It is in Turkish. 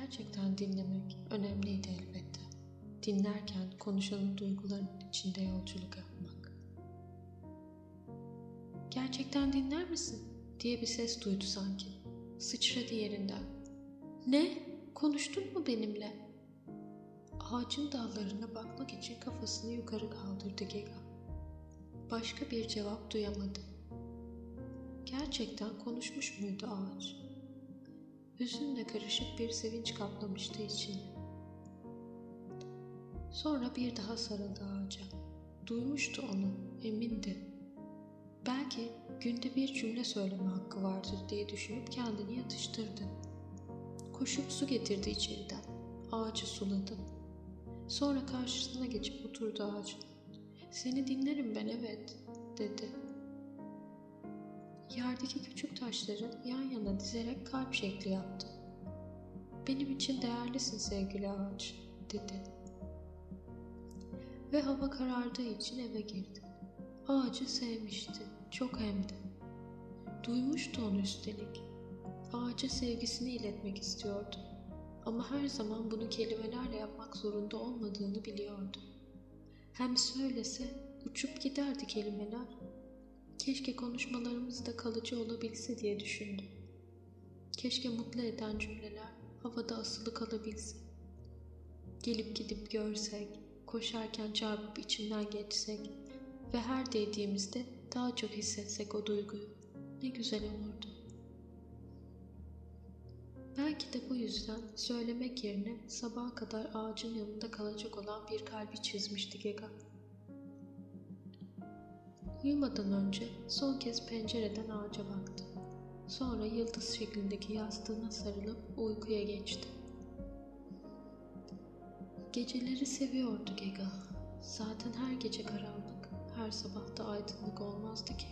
Gerçekten dinlemek önemliydi elbette. Dinlerken konuşanın duygularının içinde yolculuk yapmak. Gerçekten dinler misin? diye bir ses duydu sanki. Sıçradı yerinden. Ne? Konuştun mu benimle? Ağacın dallarına bakmak için kafasını yukarı kaldırdı Gega. Başka bir cevap duyamadı. Gerçekten konuşmuş muydu ağaç? Hüzünle karışık bir sevinç kaplamıştı içini. Sonra bir daha sarıldı ağaca. Duymuştu onu, emindi. Belki günde bir cümle söyleme hakkı vardır diye düşünüp kendini yatıştırdı. Koşup su getirdi içeriden. Ağacı suladı. Sonra karşısına geçip oturdu ağacın. Seni dinlerim ben evet, dedi. Yerdeki küçük taşları yan yana dizerek kalp şekli yaptı. Benim için değerlisin sevgili ağaç, dedi. Ve hava karardığı için eve girdi. Ağacı sevmişti, çok hem de. Duymuştu onu üstelik. Ağaca sevgisini iletmek istiyordu. Ama her zaman bunu kelimelerle yapmak zorunda olmadığını biliyordu. Hem söylese uçup giderdi kelimeler. Keşke konuşmalarımız da kalıcı olabilse diye düşündü. Keşke mutlu eden cümleler havada asılı kalabilse. Gelip gidip görsek, koşarken çarpıp içinden geçsek ve her değdiğimizde daha çok hissetsek o duyguyu. Ne güzel olurdu. Belki de bu yüzden söylemek yerine sabaha kadar ağacın yanında kalacak olan bir kalbi çizmişti Gega. Uyumadan önce son kez pencereden ağaca baktı. Sonra yıldız şeklindeki yastığına sarılıp uykuya geçti. Geceleri seviyordu Gega. Zaten her gece karanlık, her sabah da aydınlık olmazdı ki.